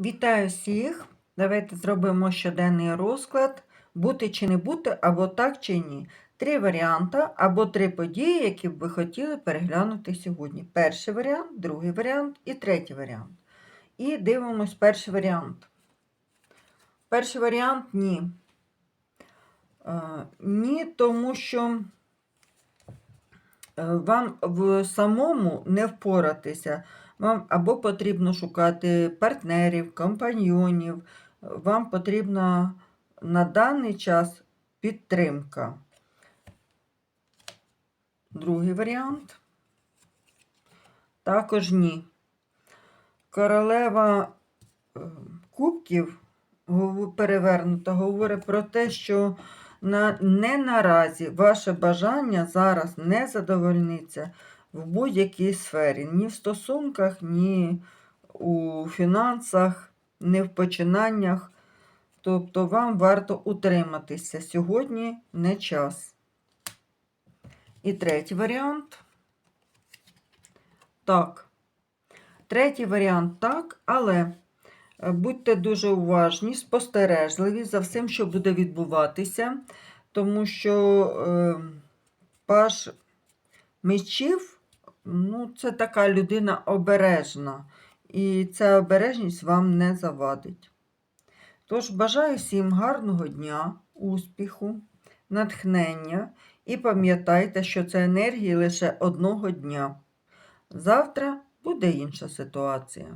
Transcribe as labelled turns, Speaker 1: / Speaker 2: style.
Speaker 1: Вітаю всіх! Давайте зробимо щоденний розклад. Бути чи не бути, або так чи ні. Три варіанти або три події, які б ви хотіли переглянути сьогодні. Перший варіант, другий варіант і третій варіант. І дивимось перший варіант. Перший варіант ні. Е, Ні, тому що е, вам в самому не впоратися. Вам або потрібно шукати партнерів, компаньйонів, вам потрібна на даний час підтримка. Другий варіант. Також ні. Королева е, кубків перевернута говорить про те, що на, не наразі ваше бажання зараз не задовольниться в будь-якій сфері. Ні в стосунках, ні у фінансах, ні в починаннях. Тобто вам варто утриматися. Сьогодні не час. І третій варіант. Так. Третій варіант так, але е, будьте дуже уважні, спостережливі за всім, що буде відбуватися, тому що е, паш мечів, ну, це така людина обережна, і ця обережність вам не завадить. Тож бажаю всім гарного дня, успіху, натхнення і пам'ятайте, що це енергії лише одного дня. Завтра буде інша ситуація.